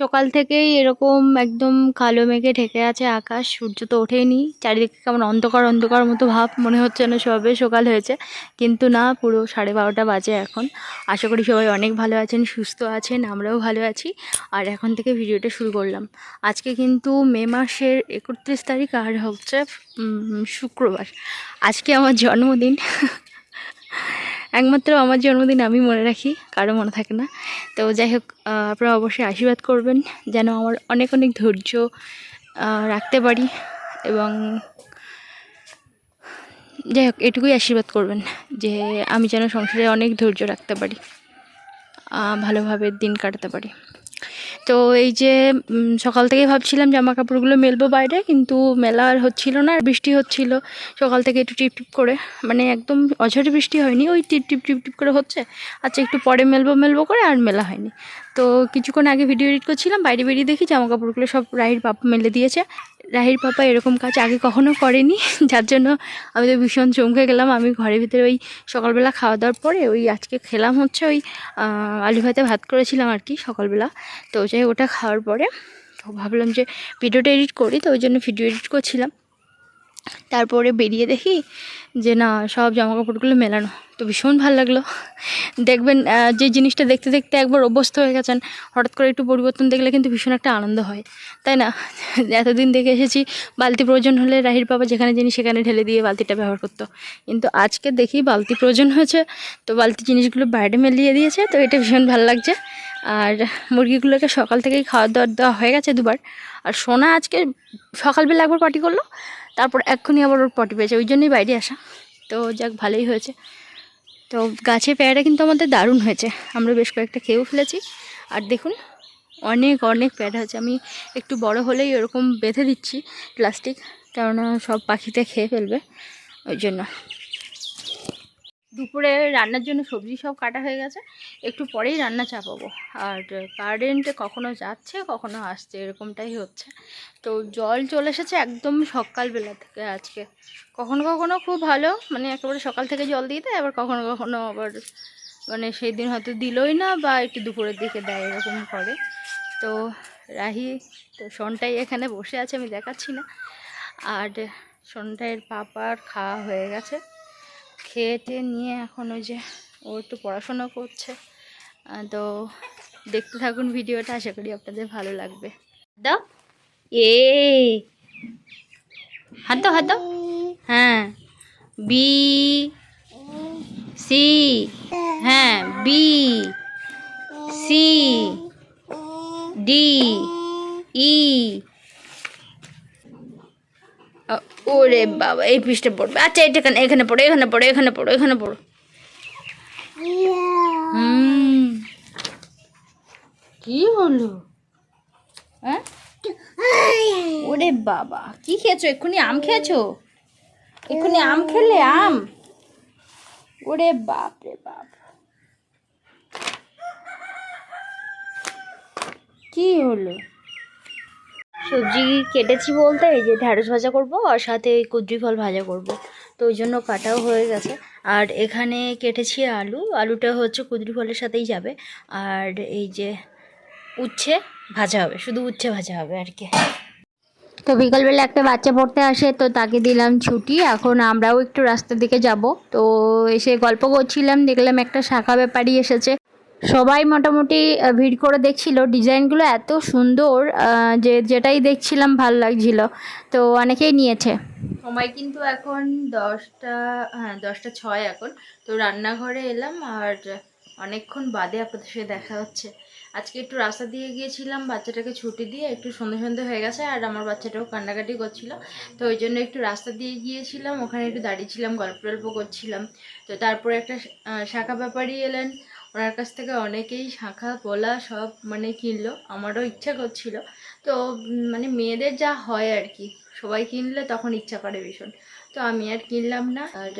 সকাল থেকেই এরকম একদম কালো মেঘে ঢেকে আছে আকাশ, সূর্য তো ওঠেনি চারিদিকে কেমন অন্ধকার অন্ধকার মতো ভাব, মনে হচ্ছে না সবে সকাল হয়েছে। কিন্তু না, পুরো সাড়ে বারোটা বাজে এখন। আশা করি সবাই অনেক ভালো আছেন, সুস্থ আছেন, আমরাও ভালো আছি। আর এখন থেকে ভিডিওটা শুরু করলাম। আজকে কিন্তু মে মাসের একত্রিশ তারিখ আর হচ্ছে শুক্রবার। আজকে আমার জন্মদিন। একমাত্র আমার জন্মদিন আমি মনে রাখি, কারও মনে থাকে না। তো যাই হোক আপনারা অবশ্যই আশীর্বাদ করবেন, যেন আমার অনেক অনেক ধৈর্য রাখতে পারি এবং যাই হোক, এটুকুই আশীর্বাদ করবেন যে আমি যেন সংসারে অনেক ধৈর্য রাখতে পারি ভালোভাবে দিন কাটাতে পারি। তো এই যে সকাল থেকে ভাবছিলাম জামা কাপড়গুলো মেলবো বাইরে, কিন্তু মেলা আর হচ্ছিল না বৃষ্টি হচ্ছিল। সকাল থেকে একটু টিপ টিপ করে মানে একদম অঝরে বৃষ্টি হয়নি, ওই টিপ টিপ টিপ টিপ করে হচ্ছে। আচ্ছা একটু পরে মেলবো মেলবো করে আর মেলা হয়নি। তো কিছুক্ষণ আগে ভিডিও এডিট করছিলাম, বাইরে বেরিয়ে দেখি জামা কাপড়গুলো সব রাহির পাপা মেলে দিয়েছে। রাহির পাপা এরকম কাজ আগে কখনো করেনি, যার জন্য আমি তো ভীষণ চমকে গেলাম। আমি ঘরের ভিতরে ওই সকালবেলা খাওয়া দাওয়ার পরে ওই আজকে খেলাম হচ্ছে ওই আলু ভাতে ভাত করেছিলাম আর কি সকালবেলা। তো যাই ওটা খাওয়ার পরে তো ভাবলাম যে ভিডিওটা এডিট করি, তো ওই জন্য ভিডিও এডিট করছিলাম। তারপরে বেরিয়ে দেখি যে না, সব জামা কাপড়গুলো মেলানো। তো ভীষণ ভালো লাগল। দেখবেন যে জিনিসটা দেখতে দেখতে একবার অভ্যস্ত হয়ে গেছেন, হঠাৎ করে একটু পরিবর্তন দেখলে কিন্তু ভীষণ একটা আনন্দ হয়। তাই না? এতদিন দেখে এসেছি, বালতি প্রয়োজন হলে রাহির বাবা যেখানে জিনিস সেখানে ঢেলে দিয়ে বালতিটা ব্যবহার করতো। কিন্তু আজকে দেখি বালতি প্রয়োজন হয়েছে, তো বালতি জিনিসগুলো বাইরে মেলিয়ে দিয়েছে, তো এটা ভীষণ ভালো লাগছে। আর মুরগিগুলোকে সকাল থেকেই খাওয়া দাওয়া দেওয়া হয়ে গেছে দুবার। আর সোনা আজকে সকালবেলা একবার পার্টি করল তারপর এক্ষুনি আবার ওর পটি পেয়েছে, ওই জন্যই বাইরে আসা। তো যাক, ভালোই হয়েছে। তো গাছে পেয়ারা কিন্তু আমাদের দারুণ হয়েছে। আমরা বেশ কয়েকটা খেয়েও ফেলেছি। আর দেখুন, অনেক অনেক পেয়ারা হয়েছে। আমি একটু বড় হলেই ওরকম বেঁধে দিচ্ছি প্লাস্টিক, কেননা সব পাখিতে খেয়ে ফেলবে, ওই জন্য। দুপুরে রান্নার জন্য সবজি সব কাটা হয়ে গেছে। একটু পরেই রান্না চাপাবো। আর কারেন্ট কখনো যাচ্ছে, কখনো আসছে, এরকমটাই হচ্ছে। তো জল চলে এসেছে একদম সকালবেলা থেকে আজকে। কখনো কখনো খুব ভালো মানে একেবারে সকাল থেকে জল দিয়ে দেয়, আবার কখনো কখনো আবার মানে সেই দিন হয়তো দিলই না বা একটু দুপুরের দিকে দেয়, এরকম করে। তো রাহি, তো সনটাই এখানে বসে আছে, আমি দেখাচ্ছি না। আর সনটাইয়ের পাপার খাওয়া হয়ে গেছে। খেয়ে টেয়ে নিয়ে এখন ওই যে ও একটু পড়াশোনা করছে। তো দেখতে থাকুন ভিডিওটা, আশা করি আপনাদের ভালো লাগবে। দাও। এ হাত দাও হাত হ্যাঁ। বি সি হ্যাঁ বি সি ডি ই ওরে বাবা এই পৃষ্ঠে পড়বে। আচ্ছা এটা এখানে এখানে পড়ো এখানে পড়ো এখানে পড়ো এখানে পড়ো। কি হলো? হ্যাঁ? ওরে বাবা কি খেয়েছো? এক্ষুনি আম খেয়েছো? এক্ষুনি আম খেলে আম? ওরে বাপ রে বাপ। কি হলো? সবজি কেটেছি বলতে, এই যে ঢ্যাঁড়স ভাজা করব আর সাথে ওই কুদ্রি ফল ভাজা করব। তো ওই জন্য কাটাও হয়ে গেছে। আর এখানে কেটেছি আলু। আলুটা হচ্ছে কুদ্রি ফলের সাথেই যাবে। আর এই যে উচ্ছে ভাজা হবে, শুধু উচ্ছে ভাজা হবে আর কি। তো বিকালবেলা একটা বাচ্চা পড়তে আসে, তো তাকে দিলাম ছুটি। এখন আমরাও একটু রাস্তার দিকে যাব। তো এসে গল্প করছিলাম, দেখলাম একটা শাখা ব্যাপারী এসেছে। সবাই মোটামুটি ভিড় করে দেখছিল। ডিজাইনগুলো এত সুন্দর যে যেটাই দেখছিলাম ভালো লাগছিল। তো অনেকেই নিয়েছে। সময় কিন্তু এখন দশটা হ্যাঁ দশটা ছয় এখন। তো রান্নাঘরে এলাম আর অনেকক্ষণ বাদে আপনাদের সাথে দেখা হচ্ছে। আজকে একটু রাস্তা দিয়ে গিয়েছিলাম, বাচ্চাটাকে ছুটি দিয়ে একটু সন্ধে সন্ধে হয়ে গেছে আর আমার বাচ্চাটাও কান্নাকাটি করছিল। তো ওই জন্য একটু রাস্তা দিয়ে গিয়েছিলাম, ওখানে একটু দাঁড়িয়েছিলাম গল্প টল্প করছিলাম। তো তারপরে একটা শাখা ব্যাপারী এলেন ওনার কাছ থেকে অনেকেই শাখা পোলা সব মানে কিনলো, আমারও ইচ্ছা করছিল। তো মানে মেয়েদের যা হয় আর কি, সবাই কিনলে তখন ইচ্ছা করে ভীষণ। তো আমি আর কিনলাম না, আর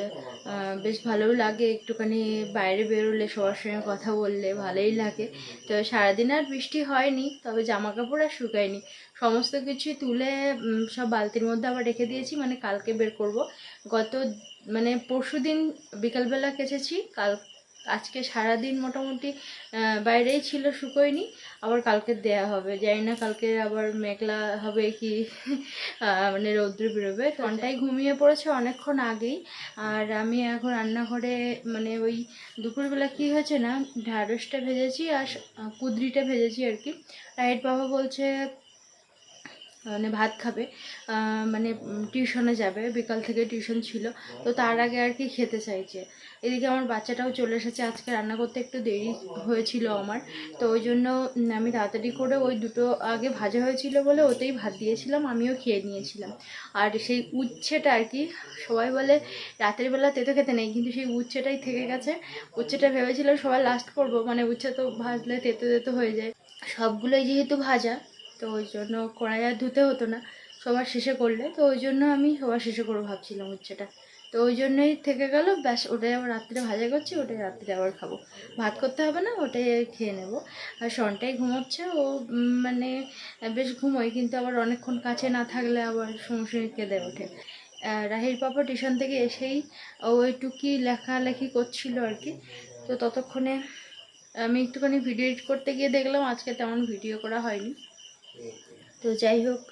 বেশ ভালোও লাগে একটুখানি বাইরে বেরোলে সবার সঙ্গে কথা বললে ভালোই লাগে। তো সারাদিন আর বৃষ্টি হয়নি, তবে জামা কাপড় আর শুকায়নি। সমস্ত কিছু তুলে সব বালতির মধ্যে আবার রেখে দিয়েছি মানে কালকে বের করব। গত মানে পরশু দিন বিকালবেলা কেচেছি, কাল আজকে সারাদিন মোটামুটি বাইরেই ছিল শুকোয়নি আবার কালকে দেয়া হবে। জানি না কালকে আবার মেঘলা হবে কি মানে রৌদ্র বেরোবে। ঘন্টায় ঘুমিয়ে পড়েছে অনেকক্ষণ আগেই। আর আমি এখন রান্নাঘরে মানে ওই দুপুরবেলা কি হয়েছে না ঢ্যাঁড়সটা ভেজেছি আর কুদরিটা ভেজেছি আর কি। রাইট বাবা বলছে মানে ভাত খাবে মানে টিউশনে যাবে, বিকাল থেকে টিউশন ছিল। তো তার আগে আর কি খেতে চাইছে। এদিকে আমার বাচ্চাটাও চলে এসেছে, আজকে রান্না করতে একটু দেরি হয়েছিল আমার। তো ওই জন্য আমি তাড়াতাড়ি করে ওই দুটো আগে ভাজা হয়েছিল বলে ওতেই ভাত দিয়েছিলাম, আমিও খেয়ে নিয়েছিলাম। আর সেই উচ্ছেটা আর কি, সবাই বলে রাতের বেলা তেতো খেতে নেই, কিন্তু সেই উচ্ছেটাই থেকে গেছে। উচ্ছেটা ভেবেছিলাম সবাই লাস্ট করব মানে উচ্ছে তো ভাজলে তেতো তেতো হয়ে যায়। সবগুলোই যেহেতু ভাজা তো ওই জন্য কড়াই আর ধুতে হতো না, সবার শেষে করলে, তো ওই জন্য আমি সবার শেষে করে ভাবছিলাম উচ্ছেটা। তো ওই জন্যই থেকে গেল, ব্যাস ওটাই আবার রাত্রে ভাজা করছি, ওটাই রাত্রে আবার খাব। ভাত করতে হবে না, ওটাই খেয়ে নেব। আর সনটাই ঘুমোচ্ছে, ও মানে বেশ ঘুমোয়, কিন্তু আবার অনেকক্ষণ কাছে না থাকলে আবার সমস্যা কেঁদে ওঠে। রাহির পাপা টিউশন থেকে এসেই ও একটুকি লেখালেখি করছিল আর কি। তো ততক্ষণে আমি একটুখানি ভিডিও এডিট করতে গিয়ে দেখলাম, আজকে তেমন ভিডিও করা হয়নি। তো যাই হোক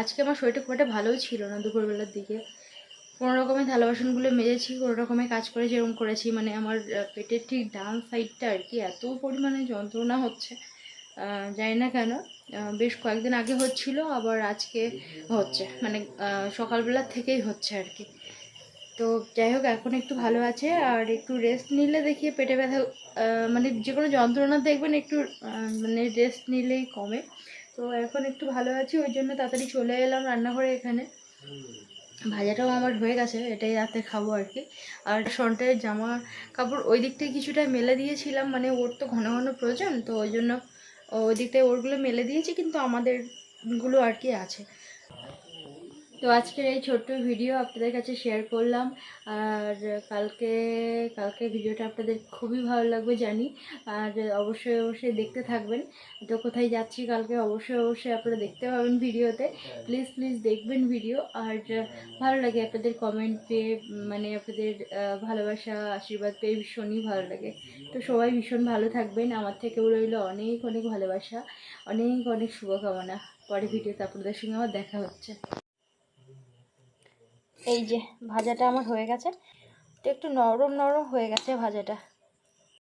আজকে আমার শরীরটা খুব একটা ভালোই ছিল না দুপুরবেলার দিকে। কোনো রকমের থালা বাসনগুলো মেজেছি, কোনো রকমের কাজ করে যেরকম করেছি মানে আমার পেটের ঠিক ডান সাইডটা আর কি এত পরিমাণে যন্ত্রণা হচ্ছে জানি না কেন বেশ কয়েকদিন আগে হচ্ছিল, আবার আজকে হচ্ছে মানে সকালবেলা থেকেই হচ্ছে আর কি। তো যাই হোক, এখন একটু ভালো আছে। আর একটু রেস্ট নিলে দেখি পেটে ব্যথা মানে যে কোনো যন্ত্রণা দেখবেন একটু মানে রেস্ট নিলেই কমে। তো এখন একটু ভালো আছি, ওই জন্য তাড়াতাড়ি চলে এলাম রান্নাঘরে এখানে। ভাজাটাও আমার হয়ে গেছে, এটাই রাতে খাব আর কি। আর সন্টের জামা কাপড় ওই দিকটায় কিছুটা মেলে দিয়েছিলাম মানে ওর তো ঘন ঘন প্রয়োজন, তো ওই জন্য ওই দিকটায় ওরগুলো মেলে দিয়েছি, কিন্তু আমাদেরগুলো আর কি আছে। তো আজকের এই ছোট্ট ভিডিও আপনাদের কাছে শেয়ার করলাম। আর কালকে কালকে ভিডিওটা আপনাদের খুবই ভালো লাগবে জানি। আর অবশ্যই অবশ্যই দেখতে থাকবেন। তো কোথায় যাচ্ছি কালকে, অবশ্যই অবশ্যই আপনারা দেখতে পাবেন ভিডিওতে। প্লিজ প্লিজ দেখবেন ভিডিও আর ভালো লাগে আপনাদের কমেন্ট পেয়ে মানে আপনাদের ভালোবাসা, আশীর্বাদ পেয়ে ভীষণই ভালো লাগে। তো সবাই ভীষণ ভালো থাকবেন। আমার থেকেও রইল অনেক অনেক ভালোবাসা। অনেক অনেক শুভকামনা। পরে ভিডিওতে আপনাদের সঙ্গে আমার দেখা হচ্ছে। এই যে ভাজাটা আমার হয়ে গেছে। তো একটু নরম নরম হয়ে গেছে ভাজাটা।